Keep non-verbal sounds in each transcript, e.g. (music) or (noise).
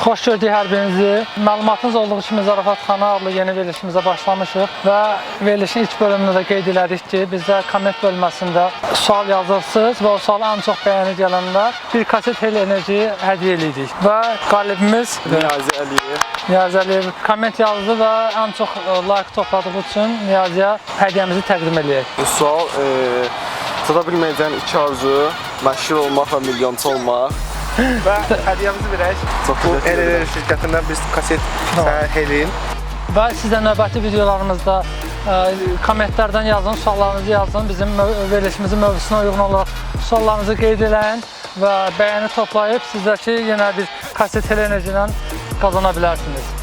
Xoş gördük hər birinizi. Məlumatınız olduğu kimi Zarafatxana adlı yeni verilişimizə başlamışıq və verilişin ilk bölümündə də qeyd elədik ki, bizə komment bölməsində sual yazırsınız və o suala ən çox bəyəni gələnlər bir kaset Hel Enerji hədiyyə edirik. Və qalibimiz Niyazi Əliyev. Niyazi Əliyev komment yazdı və ən çox e, like topladığı üçün Niyaziyə hədiyyəmizi təqdim edək. Bu sual e, çata bilməyəcəyim iki arzu, məşhur olmaq və milyonçu olmaq. Və hədiyyəmizi verək. Çox Bu edirəm. şirkətindən biz kaset sənə Helin. Və sizə növbəti videolarımızda ə, kommentlərdən yazın, suallarınızı yazın. Bizim verilişimizin mövzusuna uyğun olaraq suallarınızı qeyd eləyin və bəyəni toplayıb sizdəki yenə bir kaset enerji ilə qazana bilərsiniz.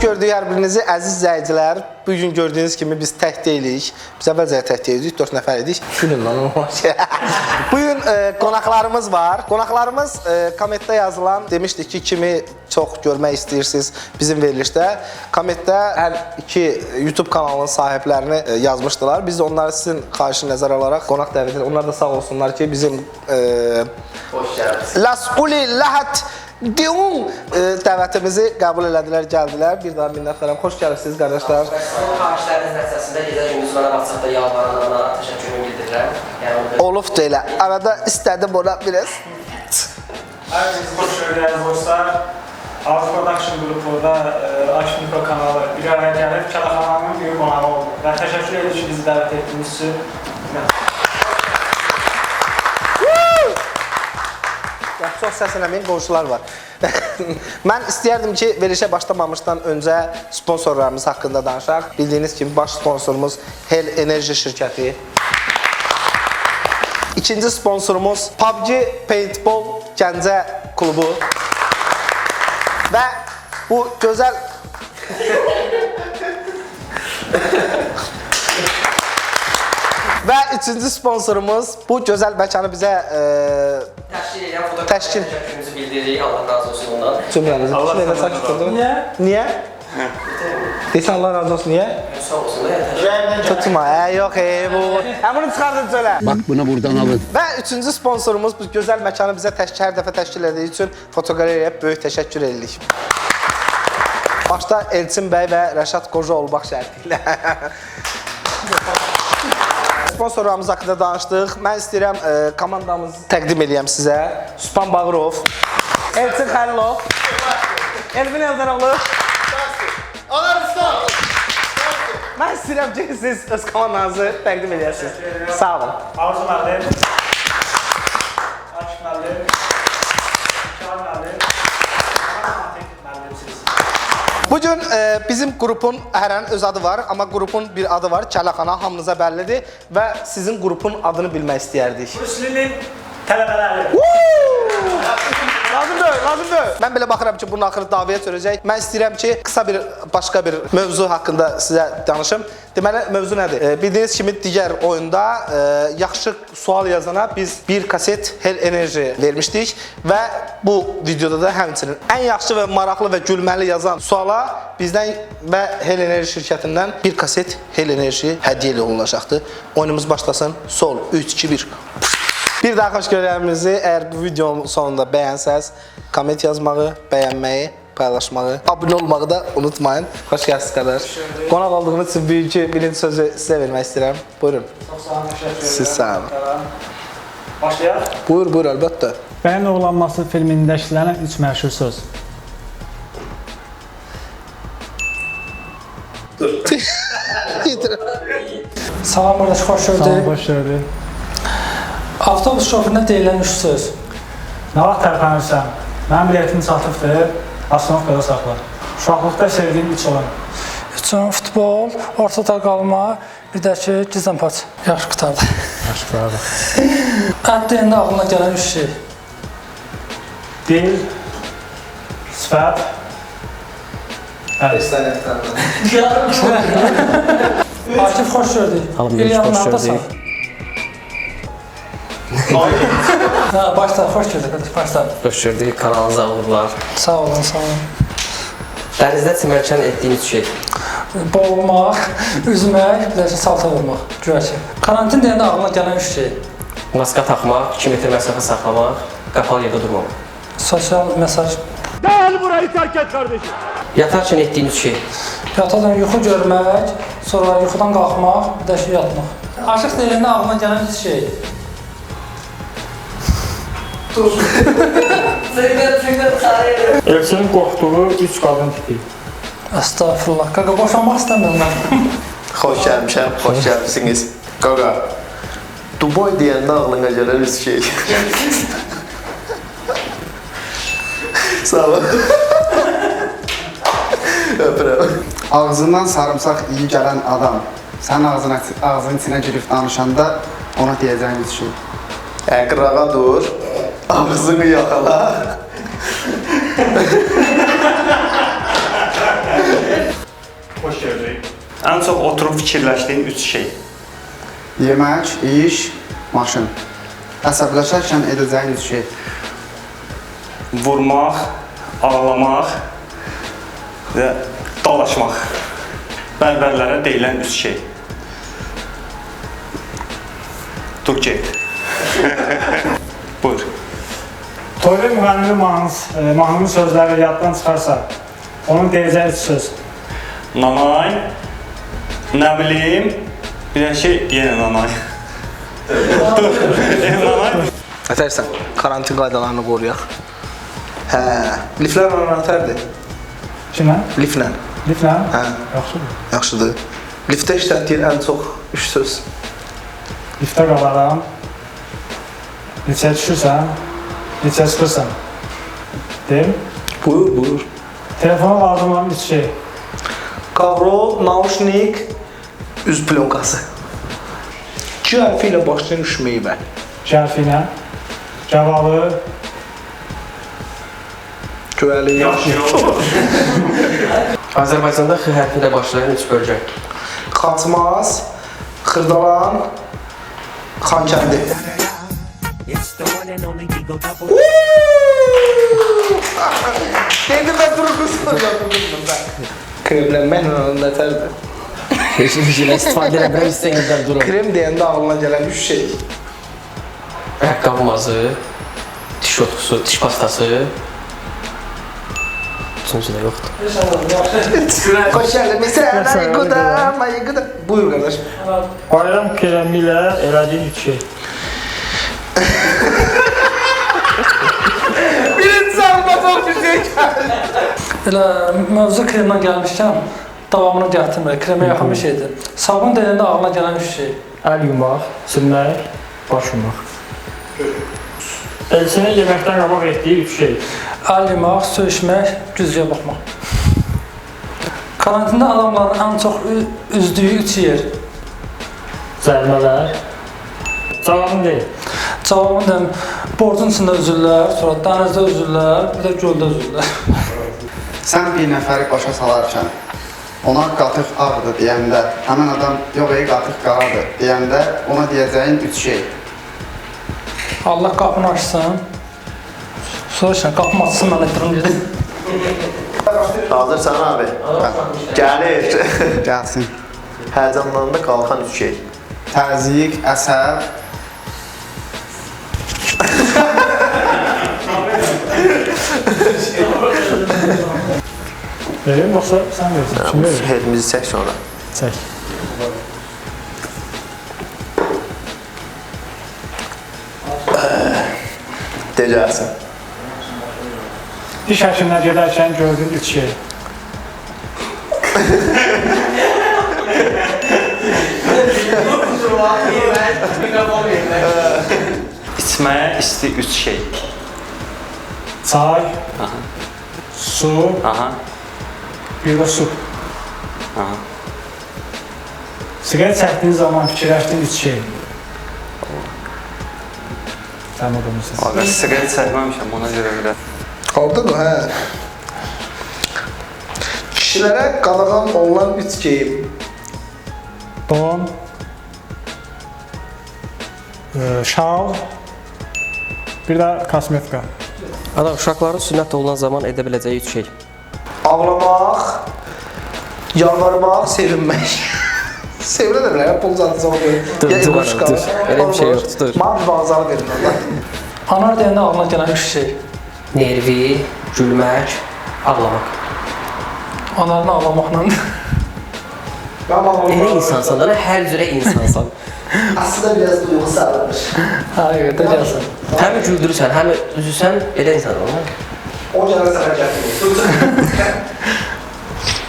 Xoş gördük hər birinizi əziz izləyicilər. Bu gün gördüyünüz kimi biz tək deyilik. Biz əvvəlcə tək deyildik, 4 nəfər idik. Gülün lan. (laughs) Bu gün e, qonaqlarımız var. Qonaqlarımız e, kommentdə yazılan demişdik ki, kimi çox görmək istəyirsiniz bizim verilişdə. Kommentdə hər iki YouTube kanalının sahiblərini e, yazmışdılar. Biz onları sizin xahişi nəzərə alaraq qonaq dəvət edirik. Onlar da sağ olsunlar ki, bizim e, Las Uli Lahat Diun e, dəvətimizi qəbul elədilər, gəldilər. Bir daha minnətdaram. Xoş gəldiniz qardaşlar. Son xahişləriniz nəticəsində gecə gündüz mənə WhatsApp-da yalvaranlarına təşəkkürümü bildirirəm. Yəni Olub da elə. Arada istədim ona biraz. Herkese hoş geldiniz dostlar. House Production qrupu da e, Aş Mikro kanalı bir araya gəlib Kələxananın bir qonağı oldu. Və təşəkkür edirik ki, bizi dəvət etdiyiniz üçün. Çox səs eləməyin, qonşular var. (laughs) Mən istəyərdim ki, verilişə başlamamışdan öncə sponsorlarımız haqqında danışaq. Bildiyiniz kimi baş sponsorumuz Hel Enerji şirkəti. İkinci sponsorumuz PUBG Paintball Gəncə klubu. Və bu gözəl (laughs) Və üçüncü sponsorumuz bu gözəl məkanı bizə e, edən fotoqraf Təşkil. təşəkkürümüzü bildiririk. Allah razı olsun ondan. cümləmizi Allah Allah senden sakit razı oldu. Niyə? Niyə? Desən Allah razı olsun, niyə? Sağ olsun da. Tutma, hə, yox, ey, bu. (laughs) Hə, bunu çıxardın söylə. Bak bunu buradan alın. Və üçüncü sponsorumuz bu gözəl məkanı bizə təşkil hər dəfə təşkil etdiyi üçün fotoqaleriyaya böyük təşəkkür edirik. Başda Elçin bəy və Rəşad Qoca olmaq şərti ilə. (laughs) Sponsorlarımız haqqında danışdıq. Mən istəyirəm e, komandamızı təqdim edeyim sizə. Süpan Bağırov, Elçin Xəlilov, Elvin Eldaroğlu. Mən istəyirəm ki, siz öz komandanızı təqdim edəsiniz. Sağ olun. Arzu müəllim, Bu gün e, bizim qrupun hərənin öz adı var, amma qrupun bir adı var, Kələxana, hamınıza bəllidir və sizin qrupun adını bilmək istəyərdik. Müslümin tələbələri. Lazımdır, lazımdır. Mən belə baxıram ki, bunun axırı davaya çörəcək. Mən istəyirəm ki, qısa bir başqa bir mövzu haqqında sizə danışım. Deməli, mövzu nədir? E, bildiyiniz kimi digər oyunda e, yaxşı sual yazana biz bir kaset Hel Enerji vermişdik və bu videoda da həmçinin ən yaxşı və maraqlı və gülməli yazan suala bizdən və Hel Enerji şirkətindən bir kaset Hel Enerji hədiyyə olunacaqdır. Oyunumuz başlasın. Sol 3 2 1. Bir daha xoş gördüyünüzü, əgər bu videonun sonunda bəyənsəz, komment yazmağı, bəyənməyi, paylaşmağı, abunə olmağı da unutmayın. Xoş gəldiniz qardaş. Qonaq olduğunuz üçün büyük birinci sözü sizə vermək istəyirəm. Buyurun. Sağ olun. Siz sağ olun. Başlayaq. Buyur, buyur əlbəttə. Bəyan oğlanması filmində işlənən üç məşhur söz. (laughs) Salam qardaş, xoş Salam, gördük. xoş gördük. Avtobus şoferinə deyilən üç söz. Nə vaxt tərpənirsən? Mənim biletim çatıbdır. Asnovkada saxla. Uşaqlıqda sevdiyim üç oyun. Üçün futbol, ortada qalma, bir də ki, gizlənpaç. Yaxşı qutardı. Yaxşı, bravo. Ət deyəndə ağlına gələn üç şey. Dil, sifət, (laughs) (laughs) Akif xoş gördük. Salam, Meriç, Ha, başla, xoş gördük, başla. Xoş gördük, kanalınıza uğurlar. Sağ olun, sağ olun. Dənizdə çimərkən etdiyiniz şey. Boğulmaq, üzmək, ki, salta vurmaq, ki. Karantin deyəndə ağlına gələn üç şey. Maska taxmaq, 2 metr məsafə saxlamaq, qapalı yerdə durmamaq. Sosial mesaj. Yatarkən etdiyiniz şey. Yatadan yuxu görmək, sonra yuxudan qalxmaq, bir də ki, yatmaq. Aşıq deyəndə ağlına gələn üç şey. Elçinin qorxduğu üç qadın tipi. Estağfurullah. Qaqa boşanmaq istəmirəm mən. (laughs) Xoş gəlmişəm, xoş gəlmisiniz. Qaqa. Dubai deyəndə ağlına gələn üç şey. (laughs) Sağ ol. (laughs) Öpürəm. Ağzından sarımsaq iyi gələn adam sənin ağzına ağzının içinə girib danışanda ona deyəcəyin üç şey. Əqrağa dur. Ağzını yaxala. Xoş gördük. Ən çox oturub fikirləşdiyin üç şey. Yemək, iş, maşın. Əsəbləşərkən edəcəyin üç şey. Vurmaq, ağlamaq və dalaşmaq. Bərbərlərə deyilən üç şey. Get. (laughs) Buyur. Toyda müğənnimi mahnıs, e, mahnının sözləri yaddan çıxarsa, onun deyəcəyi üç söz. Nanay, nə bilim, bir də şey, yenə nanay. Dur, nanay. Ətərsən, karantin qaydalarını qoruyaq. Hə, liflərlə nətərdir? Kimə? Liflə. Liflə? Hə, Yaxşıdır. yaxşıdır. Liftdə işlətdiyin ən çox üç söz. Liftə qalaram. Neçə düşürsən, neçə çıxırsan. Deyim? Buyur, buyur. Telefona lazım olan üç şey. Qavrol, naushnik, üz plonkası. Q hərfi ilə başlayan üç meyvə. Şərfi ilə. Cavabı. Göəli. (laughs) Azərbaycanda X hərfi ilə başlayan üç bölgə. Xaçmaz, Xırdalan, Xankəndi. Dedim ben durursun yapıyordum ben. Kremlenməklə onun nətərdir? Heç-nə istifadə eləmirəm, istəyirəm durun. Krem deyəndə ağlına gələn üç şey. Ayaqqabı mazı, otkusu, diş pastası. Yoxdur. Xoş gəlmisən, ay qudam, ay qudam. Buyur qardaş. Bayram kremi ilə elədiyin üç şey. Birinci çox bir şey gəldi. Elə mövzu kremdən gəlmişkən davamını gətirmir. Kremə yaxın bir şeydir. Sabun deyəndə ağlına gələn üç şey. Əl yumaq, silmək, baş yumaq. Elçinin yeməkdən qabaq etdiyi üç şey. Əl yumaq, söyüşmək, güzgə baxmaq. Karantində adamların ən çox ü- üzdüyü üç yer. Zəlmələr. Cavabın deyil. Cavabını deyim, borcun içində üzürlər, sonra dənizdə üzürlər, bir də göldə üzürlər. Sən (laughs) bir nəfəri başa salarkən ona qatıq ağdır deyəndə, həmin adam yox ey qatıq qaradır deyəndə ona deyəcəyin üç şey. Allah qapını açsın. Sonra sən qapımı açsın, mən etdirim gedim. (laughs) Hazırsan abi? Gəlir. Gəlsin. Həyəcanlananda qalxan üç şey. Təzyiq, əsəb, Verim yoxsa sən versin. Kim verir? Helimizi çək sonra. Çək. De gəlsin. Diş həkiminə gedərkən gördüyün üç şey. İçməyə isti üç şey. Çay, su, Aha. bir də su. Aha. Siqaret çəkdiyin zaman fikirləşdiyin üç şey. Sən o bilmirsən. Abi siqaret çəkməmişəm ona görə belə. Oldu mu? Hə. Kişilərə qadağan olunan üç geyim. Don, e, şal, bir də kosmetika. Ana uşaqların sünnət olunan zaman edə biləcəyi üç şey. Ağlamaq, yalvarmaq, sevinmək. Sevinə də bilər, pul zaten zaman verir. Dur, dur, dur. qalır. Öyle bir şey yoxdur, dur. Mənə bir bazarı verin Allah. Anar deyəndə ağlına gələn üç şey. Nervi, gülmək, ağlamaq. Anarını ağlamaqla. Elə insansan hər cürə insansan. (laughs) Aslında biraz duyğu sarılmış. Həqiqətən gəlsin. həm güldürürsən, həm üzürsən, elə insan olmaq. O gətirir.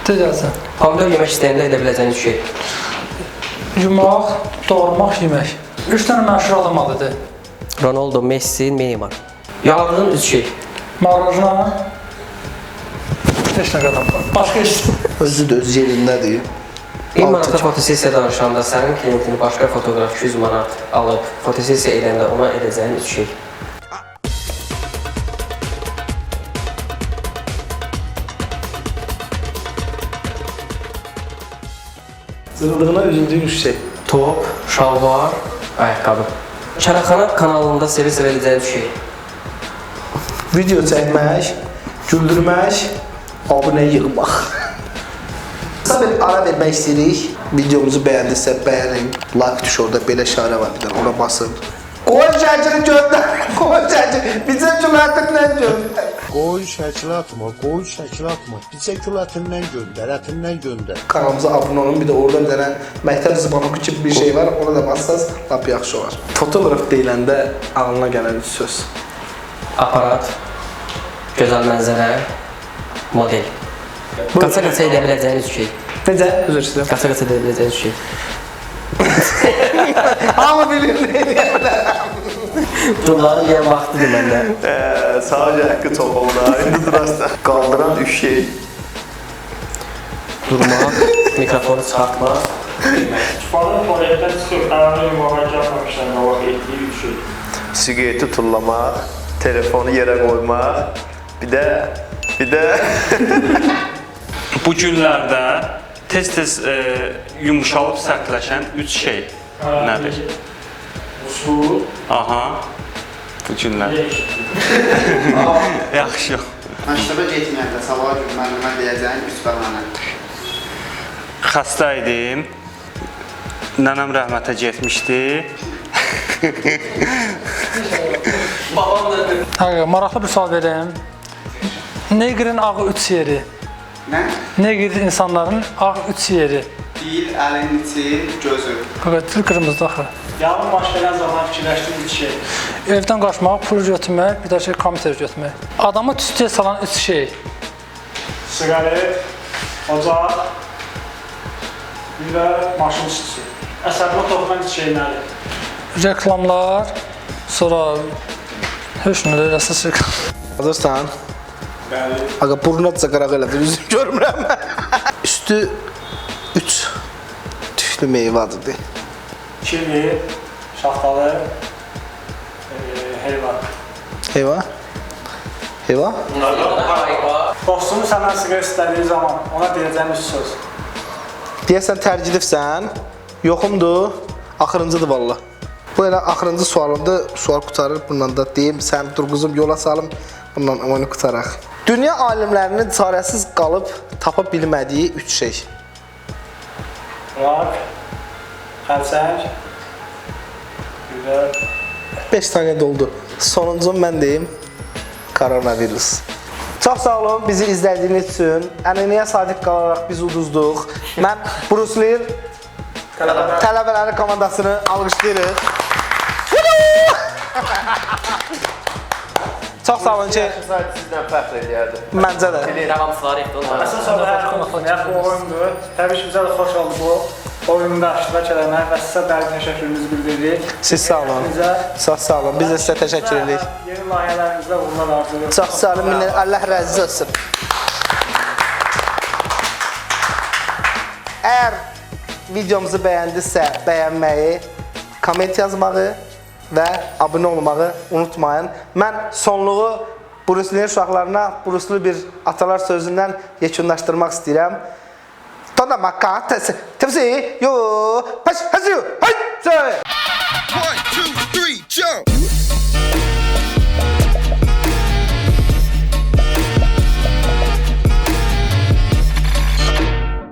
De gəlsin. Pomidor yemək istəyəndə edə biləcəyin üç şey. Yumaq, doğramaq, yemək. Üç dənə məşhur adam adıdır. Ronaldo, Messi, Neymar. Yaladığın üç şey. Marojna. Heç nə qədər. Başqa heç. Özü də öz yerindədir. 1000 manata fotosessiya danışanda sənin klientini başqa fotoqraf 200 manat alıb fotosessiya edəndə ona edəcəyin üç şey. Zırıldığına üzüldüyün üç şey. Top, şalvar, ayaqqabı. Çarəxana kanalında sevə-sevə edəcəyin üç şey. Video çəkmək, güldürmək, abunə yığmaq. Qısa bir ara vermək istəyirik. Videomuzu bəyəndinizsə bəyənin. Like tuş orada belə işarə var bir dənə ona basın. Qoy şəkili göndər. Qoy (laughs) şəkili. Bizə cümlətindən göndər. Qoy şəkil atma, qoy şəkil atma. Bizə gül ətindən göndər, ətindən göndər. Kanalımıza abunə olun. Bir də orada bir dənə məktəb zıbanoku kimi bir şey var. Ona da bassanız lap yaxşı olar. Fotoqraf deyiləndə ağlına gələn üç söz. Aparat, gözəl mənzərə, model. Qaça-qaça edə biləcəyin üç şey. İstəyirəm. Qaça-qaça edə biləcəyin üç şey. Bilir nə deyirlər. Bunların deyən vaxtıdır məndə. Sadəcə haqqı çox oldu. İndi durarsa qaldıran üç şey. Durmaq, mikrofonu çıxartmaq. Balın tualetdən çıxıb ayağını yumağa gəlməmişdən qabaq etdiyi üç şey. Siqareti tullamaq, telefonu yerə qoymaq, bir də bir də Bu günlərdə tez-tez e, yumşalıb sərtləşən üç şey nədir? Su, Aha. Bu günlər. (laughs) Yaxşı. Məktəbə getməyəndə sabah gün müəllimə deyəcəyin üç bəhanə. Xəstə idim. Nənəm rəhmətə getmişdi. Həqiqətən maraqlı bir sual verim. Neqrin ağı üç yeri. Nə? Neqr insanların ağ üç yeri. Dil, əlin içi, gözü. Evet, dil qırmızıdır axı. yalın baş verən zaman fikirləşdiyin üç şey. Evdən qaçmaq, pul götürmək, bir də şey kompüter götürmək. Adamı tüstüyə salan üç şey. Siqaret, ocaq, bir də maşın istisi. Əsəbimə toxunan üç şey nədir? Reklamlar, sonra nə eləsə şey. Hazırsan? Aga burnuna çaqaraq elədir, üzüm görmürəm. Üstü 3 tüklü meyvədir. Kivi, şaftalı, e. Heyva? Heyva? Dostunu səndən siqaret istədiyi zaman ona deyəcəyin üç söz. Deyəsən tərcidifsən, yoxumdur, axırıncıdır valla. Bu elə axırıncı sualımdır, sual qutarır, bundan da deyim, sən dur yola salım, bundan oyunu qutaraq. Dünya alimlərinin çarəsiz qalıb tapa bilmədiyi üç şey. Rak, xərçəng, bir də 5 saniyə doldu. Sonuncu mən deyim, koronavirus. Çox sağ olun bizi izlədiyiniz üçün. Ənənəyə sadiq qalaraq biz uduzduq. Mən Bruce Lee tələbələri komandasını alqışlayırıq. (laughs) Çox sağ olun ki, sizdən fəxr eləyərdim. məncə də. Davamçıları ifdə olmalı. əsas olaraq bu oyundur. Təbii ki, bizə də xoş oldu bu. oyunda iştirak eləmək və sizə dərin təşəkkürümüzü bildiririk. Siz sağ olun. Çox sağ olun. Biz də sizə təşəkkür edirik. Yeni layihələrinizdə uğurlar arzulayırıq. Çox sağ olun. Allah razı olsun. Əgər videomuzu bəyəndisə, bəyənməyi, komment yazmağı və abunə olmağı unutmayın. Mən sonluğu Bruce uşaqlarına Bruce bir atalar sözündən yekunlaşdırmaq istəyirəm. Tonda makates, tepsi, yo, paş, hazır, hay, söyle. One, two, three, jump.